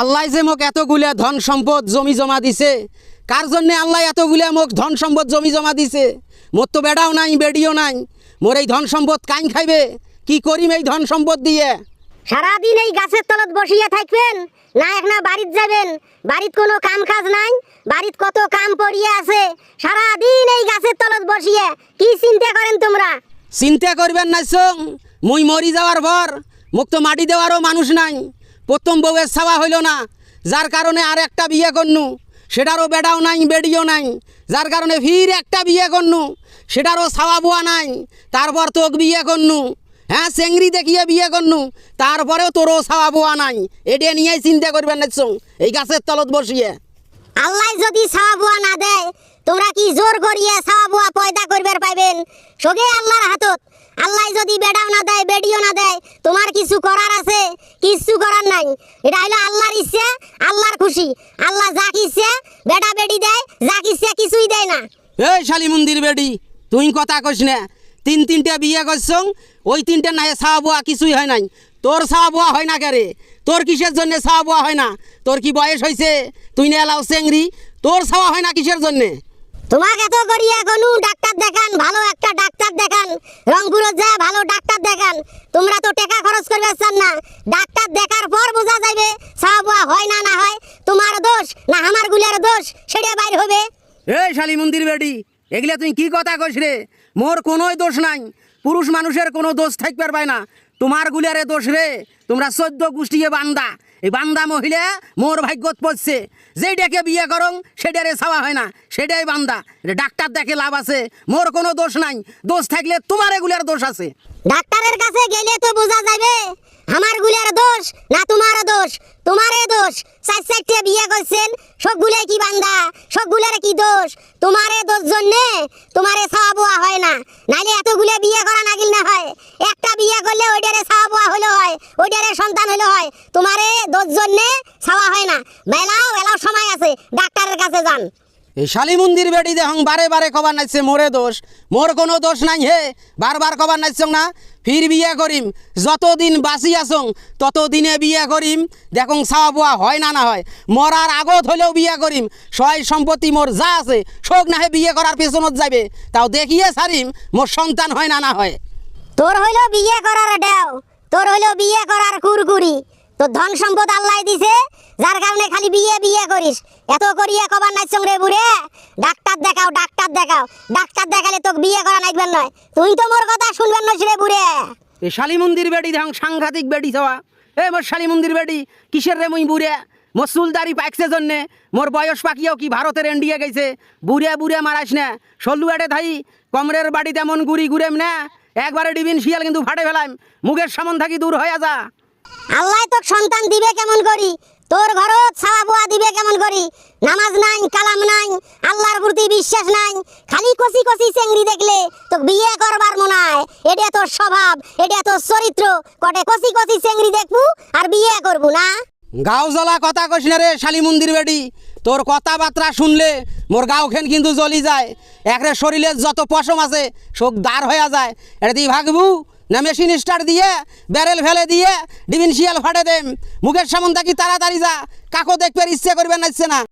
আল্লাহ যে মোক এতগুলা ধন সম্পদ জমি জমা দিছে কার জন্য আল্লাহ এতগুলা মোক ধন সম্পদ জমি জমা দিছে? মোর তো বেড়াও নাই বেডিও নাই। মোর এই ধন সম্পদ কাইন খাইবে? কি করিম এই ধন সম্পদ দিয়ে? সারাদিন এই গাছের তলত বসিয়া থাকবেন না একনা বাড়িত যাবেন। বাড়িত কোনো কাম কাজ নাই বাড়িত কত কাম পড়িয়ে আছে। সারাদিন এই গাছের তলত বসিয়ে কি চিন্তা করেন তোমরা? চিন্তা করবেন না মুই মরি যাওয়ার পর মোক তো মাটি দেওয়ারও মানুষ নাই। প্রথম বউয়ের ছাওয়া হইল না। যার কারণে আর একটা বিয়ে করনু। সেটারও বেড়াও নাই বেডিও নাই। যার কারণে ফির একটা বিয়ে করনু। সেটারও ছাওয়া বুয়া নাই। তারপর তোক বিয়ে করনু। হ্যাঁ চেংড়ি দেখিয়ে বিয়ে করনু। তারপরেও তোরও ছাওয়া বুয়া নাই। এটা নিয়েই চিন্তা করবেন না এই গাছের তলত বসিয়ে। আল্লাহ যদি ছাওয়া বুয়া না দেয়, তোমরা কি জোর করিয়ে ছাওয়া বুয়া পয়দা করবার পাইবেন? সগে আল্লাহর হাতত। আল্লাহ যদি বেড়াও না দেয় বেডিও না দেয়, তোমার কিছু করার আছে? কিছু করার নাই। এটা হলো আল্লাহর ইচ্ছে আল্লাহর খুশি। আল্লাহ যা ইচ্ছে বেটা বেডি দেয় যা ইচ্ছে কিছুই দেয় না। এই শালি মন্দির বেডি তুই কথা কইস না। তিন তিনটে বিয়ে করছং ওই তিনটে নাই ছাওয়া বুয়া কিছুই হয় নাই। তোর ছাওয়া বুয়া হয় না কেরে? তোর কিসের জন্য ছাওয়া বুয়া হয় না? তোর কি বয়স হয়েছে তুই না এলাও চেংড়ি? তোর ছাওয়া হয় না কিসের জন্যে? তোমাকে তো করিয়া কোনো ডাক্তার দেখান ভালো একটা ডাক্তার দেখান। রংপুরে যা ভালো ডাক্তার দেখান। তোমরা তো টাকা খরচ করবে না। ডাক্তার দেখার পর বোঝা যাবে সাহাবুয়া হয় না না হয়। তোমার দোষ না আমারগুলার দোষ, সেটা বাইর হবে। এই শালি মন্দির বেডি এগুলা তুই কি কথা কইস রে? মোর কোনোই দোষ নাই। পুরুষ মানুষের কোনো দোষ থাকবার পায় না। তোমার গুলারে দোষ রে। তোমরা চোদ্দ গোষ্ঠীকে বান্দা। এই বান্দা মহিলা মোর ভাগ্যত পড়ছে। যেইটাকে বিয়ে করং, সেটারে ছাওয়া হয় না। সেটাই বান্দা। ডাক্তার দেখে লাভ আছে। মোর কোনো দোষ নাই। দোষ থাকলে তোমার এগুলার দোষ আছে। ডাক্তারের কাছে গেলে তো বোঝা যাবে আমারগুলার দোষ না তোমার দোষ। তোমারে দোষ। চার চারটে বিয়ে করছেন সবগুলো কি বান্দা? সবগুলোর কি দোষ? তোমারে দোষ জন্যে তোমারে ছাওয়া বোয়া হয় না। নাইলে এতগুলো বিয়ে করা নাগিল না বিয়ে করলে ওইটারে ছাওয়া বোয়া হলো হয়, ওইটারে সন্তান হলো হয়। তোমারে দোষ জন্যে ছাওয়া হয় না। বেলাও বেলাও সময় আছে, ডাক্তারের কাছে যান। এই শালি মন্দির বেটি দেখং বারে বারে কবার নাচছে, মোরে দোষ। মোর কোনো দোষ নাই হে বারবার কবার নাচছং না। ফির বিয়ে করিম, যতদিন বাঁচি আসং ততদিনে বিয়ে করিম। দেখং চাওয়া বুয়া হয় না না হয়। মরার আগত হলেও বিয়া করিম। সয় সম্পত্তি মোর যা আছে, শোক না হে বিয়ে করার পেছনত যাবে তাও দেখিয়ে সারিম মোর সন্তান হয় না না হয়। তোর হইল বিয়ে করার ডেও তোর হইল বিয়ে করার কুরকুরি। তোর ধন সম্পদ আল্লাহ দিছে, যার কারণে খালি বিয়ে বিয়ে করিস। এত করিয়ে কবার নাইছং রে বুড়ে। ডাক্তার দেখাও ডাক্তার দেখাও। ডাক্তার দেখালে তোকে বিয়ে করা নাইবেন নয়। তুই তো মোর কথা শুনবেন না রে বুড়ে। এই শালি মন্দির বেটি দেখং সাংঘাতিক বেটি ছাওয়া এ মোর শালি মন্দির বেটি কিসের রে মুই বুড়ে? মোর চুলদারি পাকছে জন্যে, মোর বয়স পাকিও কি ভারতের এন্ডিয়ে গেছে বুড়ে বুড়ে মারাইস না। সল্লু এটে থাই কমরের বাড়িতে তেমন গুড়ি ঘুরেম না। একবারে ডিবিন শিয়াল কিন্তু ফাটে ফেলাম মুখের সামন থাকি দূর হয়ে যা। আল্লাহ তোকে সন্তান দিবে কেমন করি? তোর ঘরত ছাওয়া বুয়া দিবে কেমন করি? নামাজ নাই কালাম নাই আল্লাহর প্রতি বিশ্বাস নাই। খালি কষি কষি চেংড়ি দেখলে তোকে বিয়ে করবার মনে হয়। এটা তোর স্বভাব এটা তোর চরিত্র। কটে কষি কষি চেংড়ি দেখবু আর বিয়ে করবু না? গাও জ্বলা কথা কইস না রে শালি মন্দির বেটি। তোর কথাবার্তা শুনলে মোর গাওখান কিন্তু জ্বলি যায়। একরে শরীরের যত পশম আছে শোক দাঁড় হয়ে যায়। এটা দিয়ে ভাগবু, না মেশিন স্টার দিয়ে, ব্যারেল ফেলে দিয়ে, ডিভিনশিয়াল ফাটে দেম। মুখের সামন থাকি তাড়াতাড়ি যা, কাকো দেখবে ইচ্ছে করবে ইচ্ছে না।